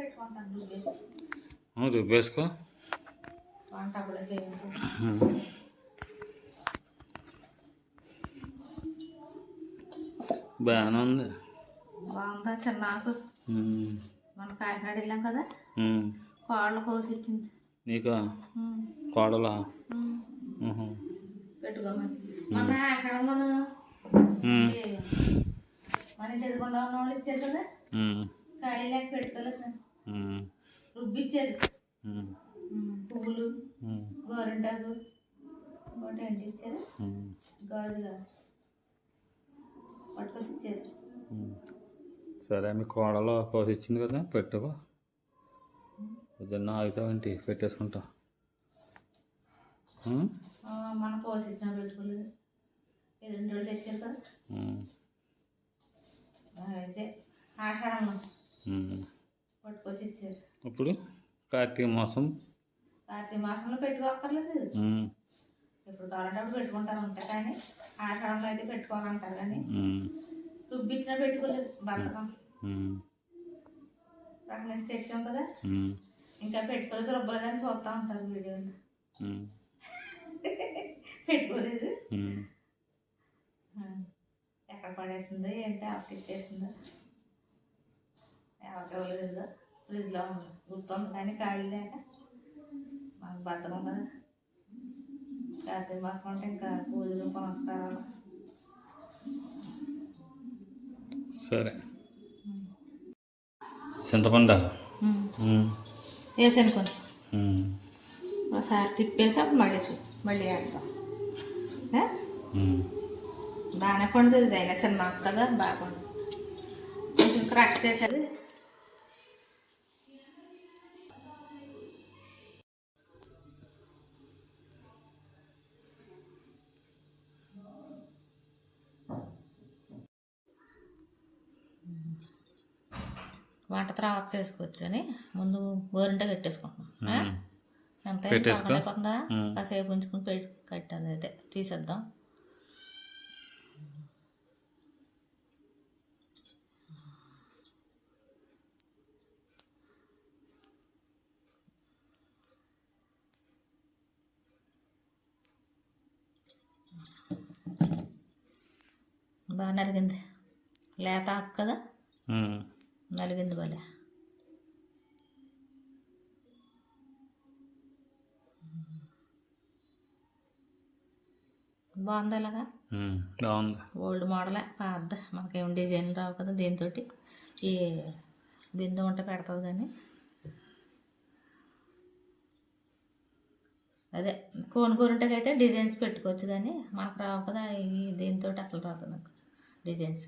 పెట్టుకుంటాను రుబ్బేసుకో వంట కూడా. బాగానే ఉంది బాగుందా చిన్న ఆకు ఉమ్. మన కాకినాడ వెళ్ళాం కదా. కోళ్ళ కోసి ఇచ్చింది నీకా కోడలా. పెట్టుకోమని మన అక్కడ మనం. మనం చదువుకుండా ఉన్న వాళ్ళు ఇచ్చారు కదా. ఖాళీ లేక పెట్టుకోలేదు. రుబ్బిచ్చారు పువ్వులు. గోరింటాకు ఇచ్చారు ఉమ్. గాజులు. పట్టుకొచ్చి ఇచ్చారు. సరే మీ కోడలో కోసి ఇచ్చింది కదా పెట్టుకో పొద్దున్న ఆగుతావేంటి పెట్టేసుకుంటా మన కోసి ఇచ్చిన పెట్టుకోలేదు ఎదురింటి వాళ్ళు తెచ్చారు కదా. అయితే ఆషాఢంలో ఇచ్చారు ఇప్పుడు కార్తీక మాసం కార్తీక మాసంలో పెట్టుకోక్కర్లేదు ఉమ్. ఎప్పుడు కావాలంటే పెట్టుకుంటారు అంతే కానీ ఆషాఢంలో అయితే పెట్టుకోవాలంటారు కానీ. రుబ్బిచ్చినా పెట్టుకోలేదు బతకం. ప్రకటన తెచ్చాం కదా. ఇంకా పెట్టుకోలేదు రుబ్బలేదని చూస్తూ ఉంటారు వీడియోలో. పెట్టుకోలేదు ఎక్కడ పడేసిందో ఏంటి ఆఫ్ ఇచ్చేసిందో ఎవరికి ఇవ్వలేదు ఫ్రిడ్జ్లో గుర్తుంది కానీ లేక మాకు బద్దం కదా కార్తీక మాసం అంటే ఇంకా పూజలు పునస్కారాలు సరే చింతపండు. వేసాను కొంచెం. ఒకసారి తిప్పేసి అప్పుడు మళ్ళీ మళ్ళీ? ఉమ్. బాగానే పండుతుంది అయినా చిన్న కదా బాగా పండు కొంచెం క్రష్ చేసేది వంట తర్వాత చేసుకోవచ్చు అని ముందు గోరింట కట్టేసుకుంటున్నాం. ఎంత ఉమ్. కాసేపు ఉంచుకుని పెట్టి కట్టాలి అయితే. తీసేద్దాం. బాగా నలిగింది. లేత ఆకు కదా. నలిగింది భలే. బాగుంది ఉమ్. బాగుంది. ఓల్డ్ మోడలే పాత మనకేం డిజైన్ రావు కదా దీంతో ఈ బిందు ఉంట పెడతావు కానీ అదే కోన్ కూరంటకి అయితే డిజైన్స్ పెట్టుకోవచ్చు కానీ మనకు రావు కదా ఈ దీంతో అసలు రాదు నాకు డిజైన్స్.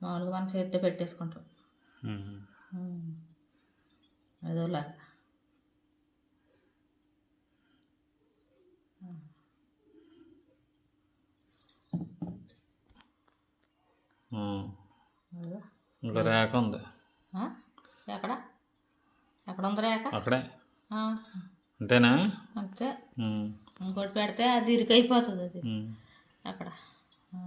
మామూలుగా మన చేతితో పెట్టేసుకుంటాం. అదోలాగా ఇంకా రేఖ ఉంది? ఎక్కడ? ఎక్కడ ఉంది రేఖ? అక్కడే. అంతేనా? అంతే. ఇంకోటి పెడితే అది ఇరుకైపోతుంది అది ఉమ్. అక్కడ ఆ.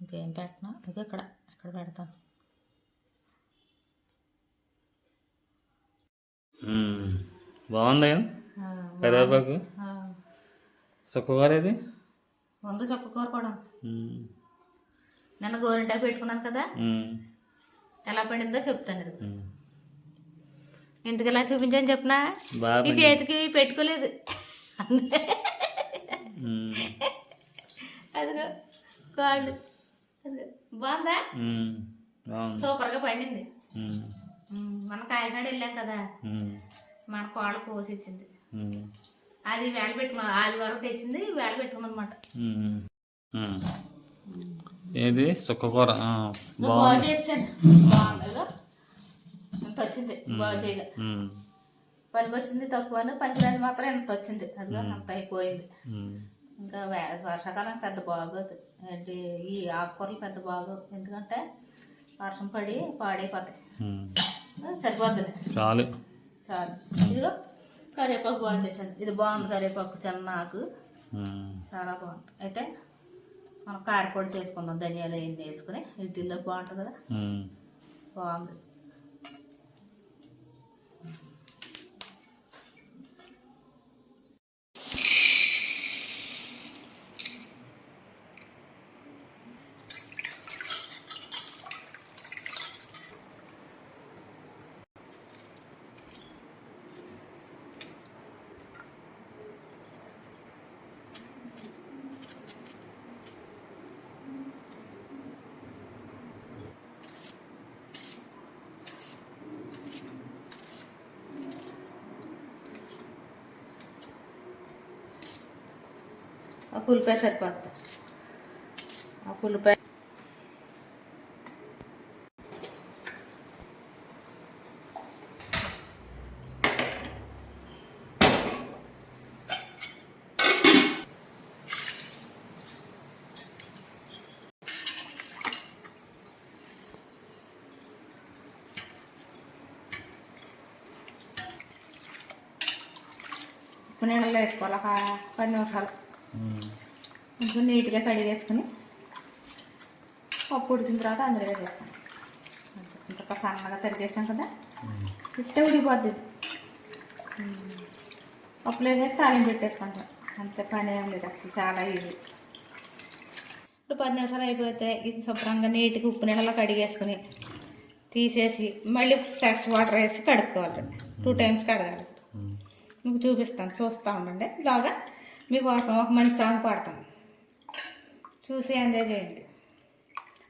ఇంకేం పెట్టనా ఇది ఇక్కడ ఇక్కడ పెడతాను ఉమ్. బాగుంది కరివేపాకు? ఆ. సుక్కగారు ఇది? వంద చొక్క కూర కూడా. నిన్న గోరింటాకు పెట్టుకున్నాను కదా. ఎలా పడిందో చెప్తాను. ఎందుకు ఇలా చూపించాను చెప్పనా? ఈ చేతికి పెట్టుకోలేదు. అదిగో కాళ్ళు. బాగుందా? సూపర్గా పండింది. మన కాకినాడ వెళ్ళాం కదా. మన కోళ్ళ కోసి ఇచ్చింది. అది వేళ పెట్టుకున్నా ఆదివారం తెచ్చింది వేళ పెట్టుకున్నమాట ఉమ్. ఉమ్. ఏది? సుక్కకూర ఆ, బాగా చేస్తాను. ఇంత వచ్చింది? బాగా చేయగా. పనికి వచ్చింది తక్కువ పనికిరాని మాత్రం ఎంత వచ్చింది? అదిగో అంత అయిపోయింది. ఇంకా వే- వర్షాకాలం పెద్ద బాగోదు. ఏంటి ఈ ఆకుకూరలు పెద్ద బాగోదు ఎందుకంటే వర్షం పడి పాడైపోతాయి. సరిపోతుంది చాలు. చాలు ఇదిగో కరివేపాకు బాగా చేశాను. ఇది బాగుంది కరివేపాకు ఉమ్. చాలా బాగుంది. అయితే మనం కారపొడి చేసుకుందాం. ధనియాలు ఏం వేసుకుని. ఇడ్లీలో బాగుంటుంది కదా. బాగుంది. ఆ పులిపాయ సరిపోతుంది ఆ పులిపాయ ఉప్పు నీళ్ళలో వేసుకోవాలి ఒక పది నిమిషాలు కొంచెం నీట్గా కడిగేసుకుని పప్పు ఉడికిన తర్వాత అందులో వేసేసుకోండి కొంచెం సన్నగా తరిగేసాం కదా? ఇట్టే ఉడికిపోద్ది పప్పులో వేసి తాలింపు పెట్టేసుకుంటాం. అంతే పని ఏం లేదు అసలు చాలా ఈజీ. ఇప్పుడు పది నిమిషాలు అయిపోతే ఇది శుభ్రంగా నీట్గా ఉప్పు నీళ్ళలో కడిగేసుకుని తీసేసి మళ్ళీ ఫ్రెష్ వాటర్ వేసి కడుక్కోవాలి టూ టైమ్స్ కడగాలి. మీకు చూపిస్తాను చూస్తూ ఉండండి. ఇలాగా మీకోసం ఒక మంచి సాంగ్ పాడతాను. చూసి ఎంజాయ్ చేయండి.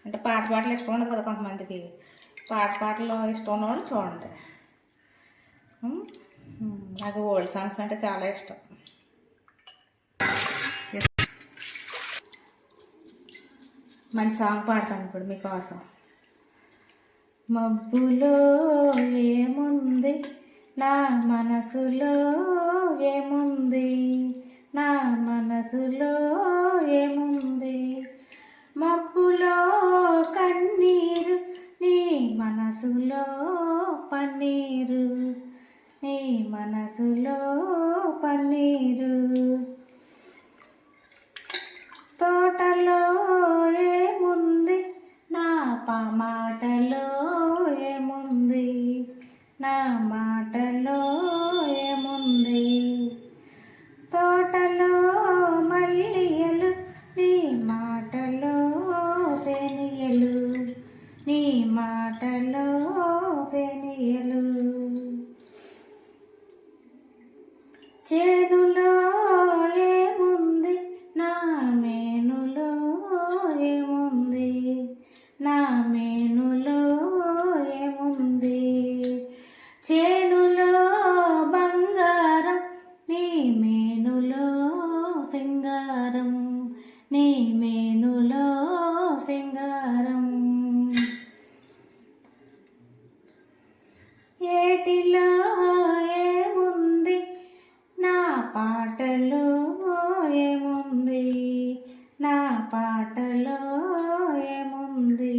అంటే పాట పాటలు ఇష్టం ఉండదు కదా కొంతమందికి. పాట పాటలు ఇష్టం ఉన్నవాళ్ళు చూడండి. నాకు ఓల్డ్ సాంగ్స్ అంటే చాలా ఇష్టం. మంచి సాంగ్ పాడతాను ఇప్పుడు మీకోసం. మబ్బులో ఏముంది? నా మనసులో ఏముంది? నా మనసులో ఏముంది? మబ్బులో కన్నీరు నీ మనసులో పన్నీరు నీ మనసులో పన్నీరు. తోటలో ఏముంది? నా పా ఏముంది? నా మాటలో నీ మాటలో వెనియలు చేనులో ఏముంది? నా మేనులో ఏముంది? నా మేనులో ఏముంది? చేనులో బంగారం నీ మేనులో సింగారం నీ మేనులో సింగారం. ఏటిలో ఏముంది నా పాటలో ఏముంది నా పాటలో ఏముంది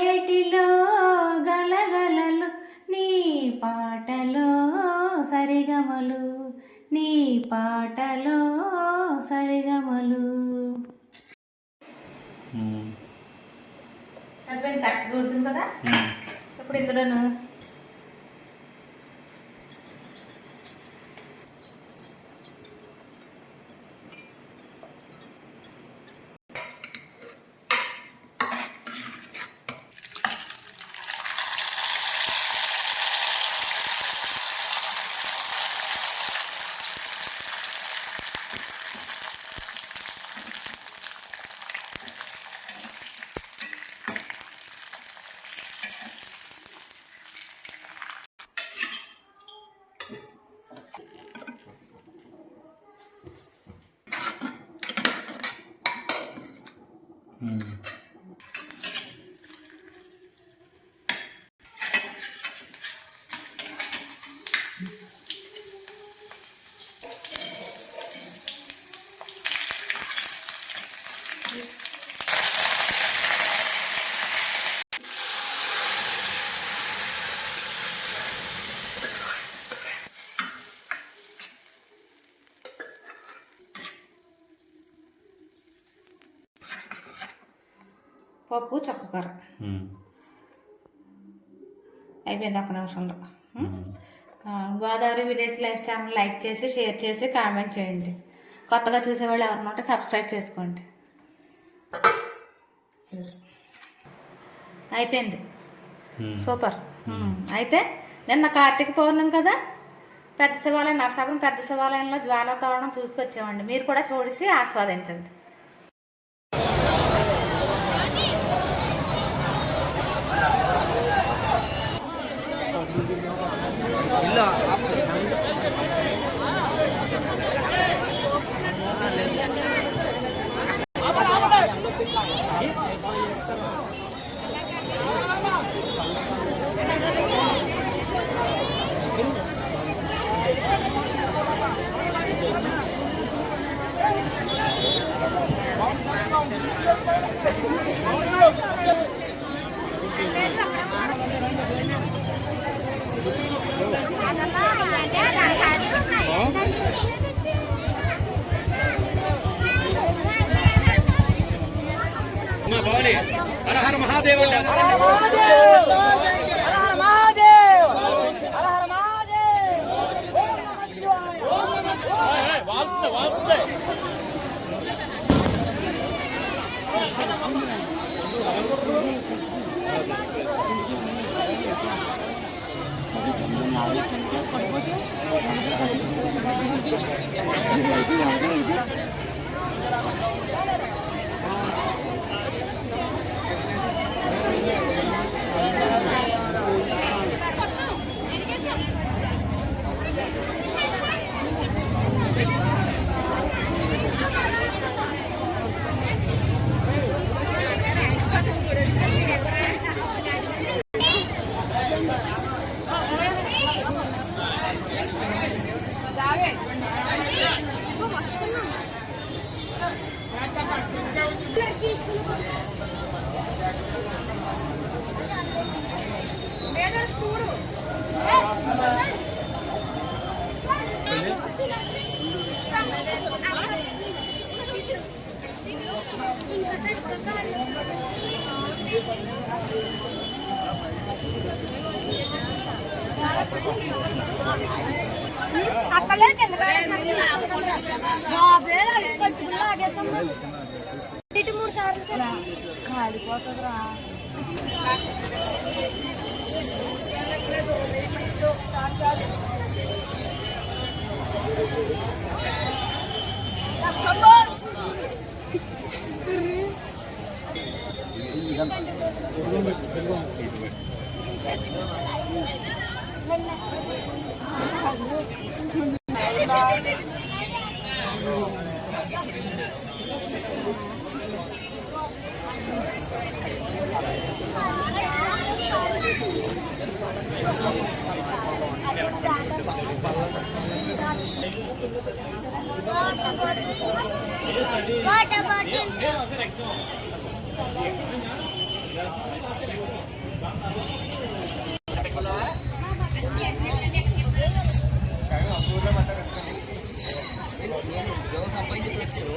ఏటిలో గలగలలు నీ పాటలో సరిగమలు నీ పాటలో సరిగమలు. సరిపోయింది కరెక్ట్గా ఉంటుంది కదా? ఇప్పుడు ఇందులోను పప్పు చక్కకూర అయిపోయింది ఒక్క నిమిషంలో. Godavari village life channel like చేసి షేర్ చేసి కామెంట్ చేయండి. కొత్తగా చూసేవాళ్ళు ఎవరన్నా ఉంటే సబ్స్క్రైబ్ చేసుకోండి. అయిపోయింది. సూపర్. అయితే నిన్న కార్తీక పౌర్ణమి కదా? పెద్ద శివాలయం నరసాపురం పెద్ద శివాలయంలో జ్వాల తోరణం చూసుకొచ్చామండి. మీరు కూడా చూసి ఆస్వాదించండి. हर महादेव మూడు సార్లు కాలిపోతుందిరా. వాటర్ నేను ఉద్యోగం సంపాదించి వచ్చాను